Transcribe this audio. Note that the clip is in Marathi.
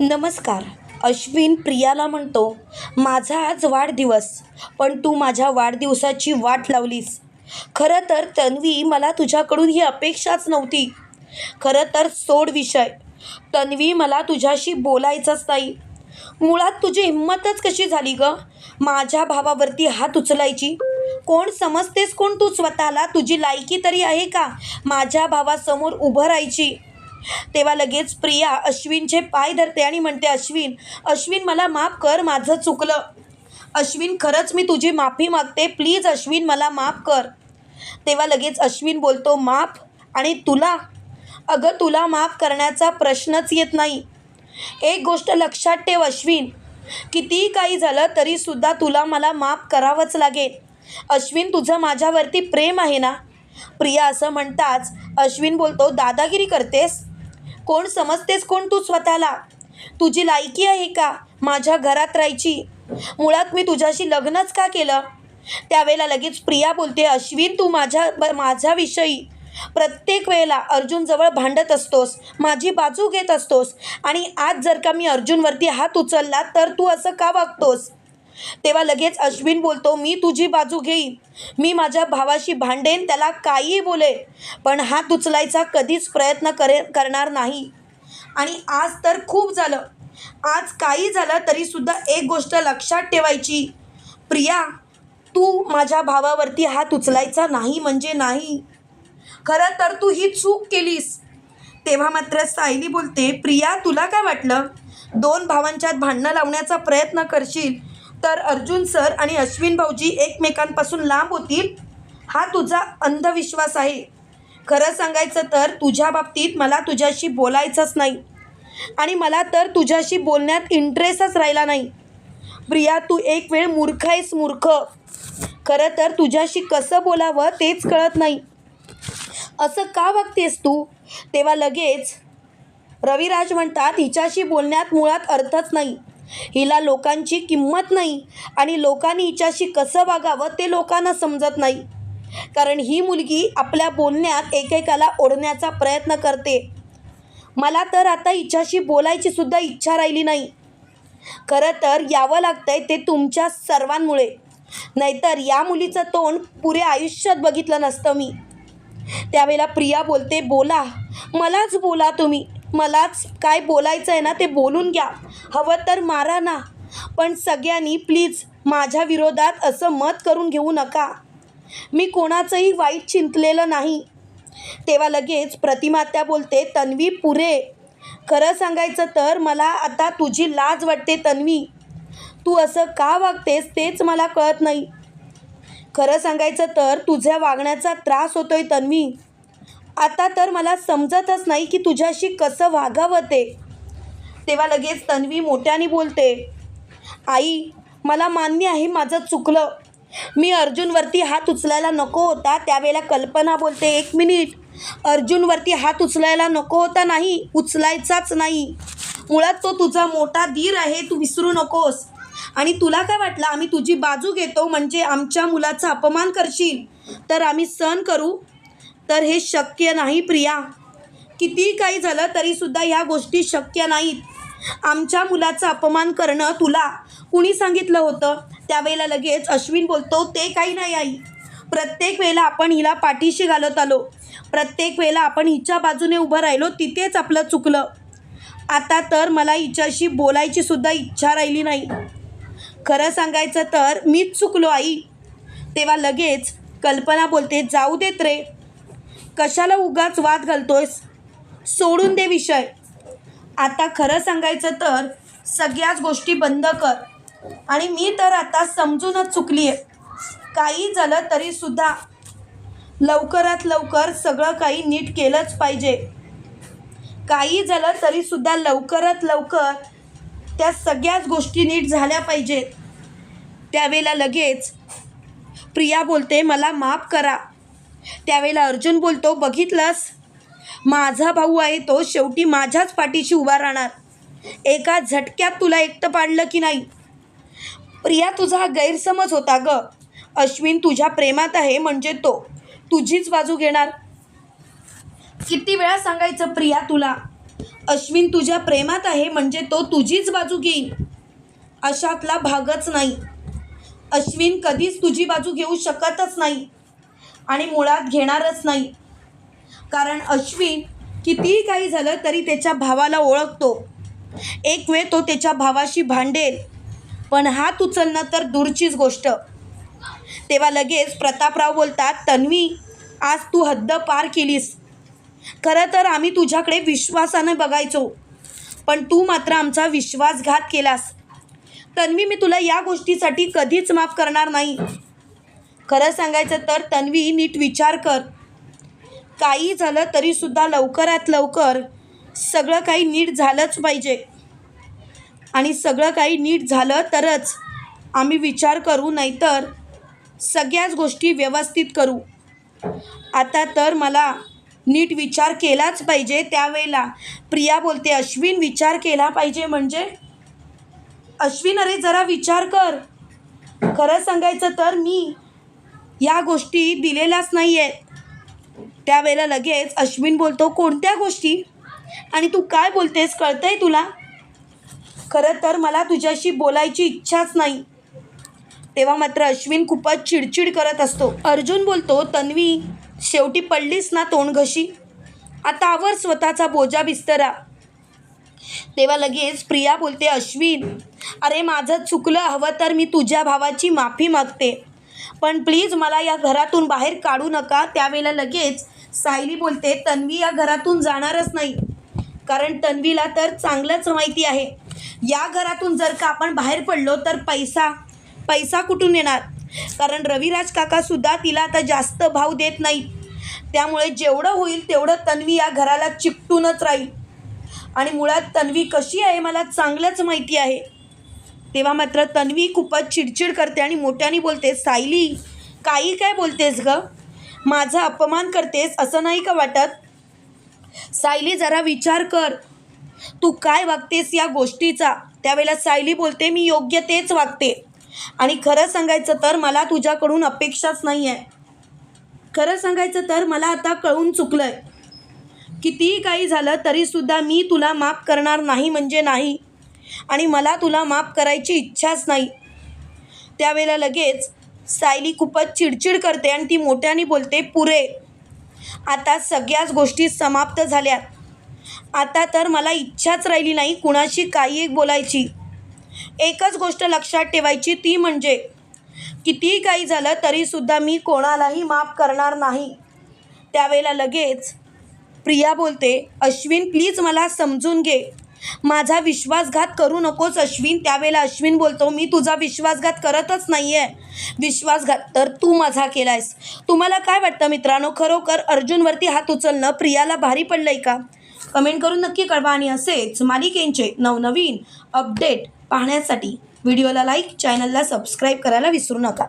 नमस्कार. अश्विन प्रियाला म्हणतो माझा आज वाढदिवस पण तू माझ्या वाढदिवसाची वाट लावलीस. खरं तर तन्वी मला तुझ्याकडून ही अपेक्षाच नव्हती. खरं तर सोड विषय. तन्वी मला तुझ्याशी बोलायचंच नाही. मुळात तुझी हिंमतच कशी झाली ग? माझ्या भावावरती हात उचलायची. कोण समजतेस कोण तू स्वतःला? तुझी लायकी तरी आहे का? माझ्या भावासमोर उभं राहायची. तेव्हा लगेच प्रिया अश्विनचे पाय धरते आणि म्हणते अश्विन अश्विन मला माफ कर माझं चुकलं. अश्विन खरंच मी तुझी माफी मागते. प्लीज अश्विन मला माफ कर. तेव्हा लगेच अश्विन बोलतो माफ आणि तुला? अगं तुला माफ करण्याचा प्रश्नच येत नाही. एक गोष्ट लक्षात ठेव अश्विन. कितीही काही झालं तरीसुद्धा तुला मला माफ करावंच लागेल. अश्विन तुझं माझ्यावरती प्रेम आहे ना? प्रिया असं म्हणताच अश्विन बोलतो दादागिरी करतेस? कोण समजतेस कोण तू स्वतःला? तुझी लायकी आहे का? माझ्या घरात राहायची? मुळात मी तुझ्याशी लग्नच का केलं? त्यावेळेला लगेच प्रिया बोलते अश्विन तू माझ्या माझ्याविषयी प्रत्येक वेळेला अर्जुनजवळ भांडत असतोस माझी बाजू घेत असतोस आणि आज जर का मी अर्जुनवरती हात उचलला तर तू असं का वागतोस? तेव्हा लगेच अश्विन बोलतो मी तुझी बाजू घेईन. मी माझ्या भावाशी भांडेन त्याला काहीही बोले पण हात उचलायचा कधीच प्रयत्न करे करणार नाही. आणि आज तर खूप झालं. आज काही झालं तरीसुद्धा एक गोष्ट लक्षात ठेवायची. प्रिया तू माझ्या भावावरती हात उचलायचा नाही म्हणजे नाही. खरं तर तू ही चूक केलीस. तेव्हा मात्र सायली बोलते प्रिया तुला काय वाटलं? दोन भावांच्यात भांडणं लावण्याचा प्रयत्न करशील तर अर्जुन सर आणि अश्विन भाऊजी एकमेकांपासून लांब होतील हा तुझा अंधविश्वास आहे. खरं सांगायचं तर तुझ्या बाबतीत मला तुझ्याशी बोलायचंच नाही. आणि मला तर तुझ्याशी बोलण्यात इंटरेस्टच राहिला नाही. प्रिया तू एक वेळ मूर्ख आहेस मूर्ख. खरं तर तुझ्याशी कसं बोलावं तेच कळत नाही. असं का वागतेस तू? तेव्हा लगेच रविराज म्हणतात हिच्याशी बोलण्यात मुळात अर्थच नाही. हिला लोकांची किंमत नाही आणि लोकांनी हिच्याशी कसं वागावं ते लोकांना समजत नाही. कारण ही मुलगी आपल्या बोलण्यात एकेकाला ओढण्याचा प्रयत्न करते. मला तर आता हिच्याशी बोलायची सुद्धा इच्छा राहिली नाही. खरं तर यावं लागतंय ते तुमच्या सर्वांमुळे. नाहीतर या मुलीचं तोंड पुरे आयुष्यात बघितलं नसतं मी. त्यावेळेला प्रिया बोलते बोला. मलाच बोला तुम्ही. मलाच काय बोलायचं आहे ना ते बोलून घ्या. हवं तर मारा ना. पण सगळ्यांनी प्लीज माझ्या विरोधात असं मत करून घेऊ नका. मी कोणाचंही वाईट चिंतलेलं नाही. तेव्हा लगेच प्रतिमात्या बोलते तन्वी पुरे. खरं सांगायचं तर मला आता तुझी लाज वाटते तन्वी. तू असं का वागतेस तेच मला कळत नाही. खरं सांगायचं तर तुझ्या वागण्याचा त्रास होतोय तन्वी. आता तर मला समजतच नाही की तुझ्याशी कसं वागावं ते. तेव्हा लगेच तन्वी मोठ्याने बोलते आई मला मान्य आहे माझं चुकलं. मी अर्जुनवरती हात उचलायला नको होता. त्यावेळेला कल्पना बोलते एक मिनिट. अर्जुनवरती हात उचलायला नको होता नाही उचलायचाच नाही. मुळात तो तुझा मोठा धीर आहे तू विसरू नकोस. आणि तुला काय वाटलं आम्ही तुझी बाजू घेतो म्हणजे आमच्या मुलाचा अपमान करशील? तर आम्ही सहन करू तर हे शक्य नाही प्रिया. कितीही काही झालं तरीसुद्धा ह्या गोष्टी शक्य नाहीत. आमच्या मुलाचा अपमान करणं तुला कुणी सांगितलं होतं? त्यावेळेला लगेच अश्विन बोलतो ते काही नाही आई. प्रत्येक वेळेला आपण हिला पाठीशी घालत आलो. प्रत्येक वेळेला आपण हिच्या बाजूने उभं राहिलो तिथेच आपलं चुकलं. आता तर मला हिच्याशी बोलायची सुद्धा इच्छा राहिली नाही. खरं सांगायचं तर मीच चुकलो आई. तेव्हा लगेच कल्पना बोलते जाऊ देत रे. कशाला उगाच वाद घालतोयस? सोडून दे विषय. आता खरं सांगायचं तर सगळ्याच गोष्टी बंद कर. आणि मी तर आता समजूनच चुकली आहे काही झालं तरीसुद्धा लवकरात लवकर सगळं काही नीट केलंच पाहिजे. काही झालं तरीसुद्धा लवकरात लवकर त्या सगळ्याच गोष्टी नीट झाल्या पाहिजेत. त्यावेळेला लगेच प्रिया बोलते मला माफ करा. त्यावेळेला अर्जुन बोलतो बघितलास? माझा भाऊ आहे तो शेवटी माझ्याच पाठीशी उभा राहणार. एका झटक्यात तुला एकटं पाडलं की नाही? प्रिया तुझा हा गैरसमज होता ग. अश्विन तुझ्या प्रेमात आहे म्हणजे तो. तुझीच बाजू घेणार. किती वेळा सांगायचं प्रिया तुला? अश्विन तुझ्या प्रेमात आहे म्हणजे तो तुझीच बाजू घेईल. अशातला भागच नाही. अश्विन कधीच तुझी बाजू घेऊ शकतच नाही. आणि मुळात घेणारच नाही. कारण अश्विन कितीही काही झालं तरी त्याच्या भावाला ओळखतो. एक वेळ तो त्याच्या भावाशी भांडेल पण हात उचलणं तर दूरचीच गोष्ट. तेव्हा लगेच प्रतापराव बोलतात तन्वी आज तू हद्द पार केलीस. खरं तर आम्ही तुझ्याकडे विश्वासानं बघायचो पण तू मात्र आमचा विश्वासघात केलास. तन्वी मी तुला या गोष्टीसाठी कधीच माफ करणार नाही. खरं सांगायचं तर तन्वी नीट विचार कर. काही झालं तरीसुद्धा लवकरात लवकर सगळं काही नीट झालंच पाहिजे. आणि सगळं काही नीट झालं तरच आम्ही विचार करू नाहीतर सगळ्याच गोष्टी व्यवस्थित करू. आता तर मला नीट विचार केलाच पाहिजे त्यावेळेला. प्रिया बोलते अश्विन विचार केला पाहिजे म्हणजे? अश्विन अरे जरा विचार कर. खरं सांगायचं तर मी या गोष्टी दिलेल्याच नाही आहेत त्यावेळेला लगेच अश्विन बोलतो कोणत्या गोष्टी? आणि तू काय बोलतेस? कळतंय तुला? खरं तर मला तुझ्याशी बोलायची इच्छाच नाही. तेव्हा मात्र अश्विन खूपच चिडचिड करत असतो. अर्जुन बोलतो तन्वी शेवटी पडलीस ना तोंडघशी आता आवर स्वतःचा बोजा बिस्तरा. तेव्हा लगेच प्रिया बोलते अश्विन अरे माझं चुकलं हवं तर मी तुझ्या भावाची माफी मागते. पण प्लीज मला या घरातून बाहेर काढू नका. त्यावेळेला लगेच सायली बोलते तन्वी या घरातून जाणारच नाही. कारण तन्वीला तर चांगलंच माहिती आहे. या घरातून जर का आपण बाहेर पडलो तर पैसा पैसा कुठून येणार? कारण रविराज काकासुद्धा तिला आता जास्त भाव देत नाही. त्यामुळे जेवढं होईल तेवढं तन्वी या घराला चिकटूनच राहील. आणि मुळात तन्वी कशी आहे मला चांगलंच माहिती आहे. तेव्हा मात्र तन्वी खूपच चिडचिड करते आणि मोठ्याने बोलते सायली काही काय बोलतेस ग? माझा अपमान करतेस असं नाही का वाटत? सायली जरा विचार कर. तू काय वागतेस या गोष्टीचा? त्यावेळेला सायली बोलते मी योग्य तेच वागते. आणि खरं सांगायचं तर मला तुझ्याकडून अपेक्षाच नाही आहे खरं सांगायचं तर मला आता कळून चुकलं आहे कितीही काही झालं तरीसुद्धा मी तुला माफ करणार नाही म्हणजे नाही. आणि मला तुला माफ करायची इच्छाच नाही. त्यावेळेला लगेच सायली खूपच चिडचिड करते आणि ती मोठ्याने बोलते पुरे आता सगळ्याच गोष्टी समाप्त झाल्यात. आता तर मला इच्छाच राहिली नाही कुणाशी काही एक बोलायची. एकच गोष्ट लक्षात ठेवायची ती म्हणजे कितीही काही झालं तरीसुद्धा मी कोणालाही माफ करणार नाही. त्यावेळेला लगेच प्रिया बोलते अश्विन प्लीज मला समजून घे. माझा विश्वासघात करू नकोस अश्विन. त्यावेळेला अश्विन बोलतो मी तुझा विश्वासघात करतच नाही आहे विश्वासघात तर तू माझा केला आहेस तुम्हाला काय वाटतं मित्रांनो? खरोखर अर्जुनवरती हात उचलणं प्रियाला भारी पडलं आहे का? कमेंट करून नक्की कळवा आणि असेच मालिकेंचे नवनवीन अपडेट पाहण्यासाठी. व्हिडिओला लाईक चॅनलला सबस्क्राईब करायला विसरू नका.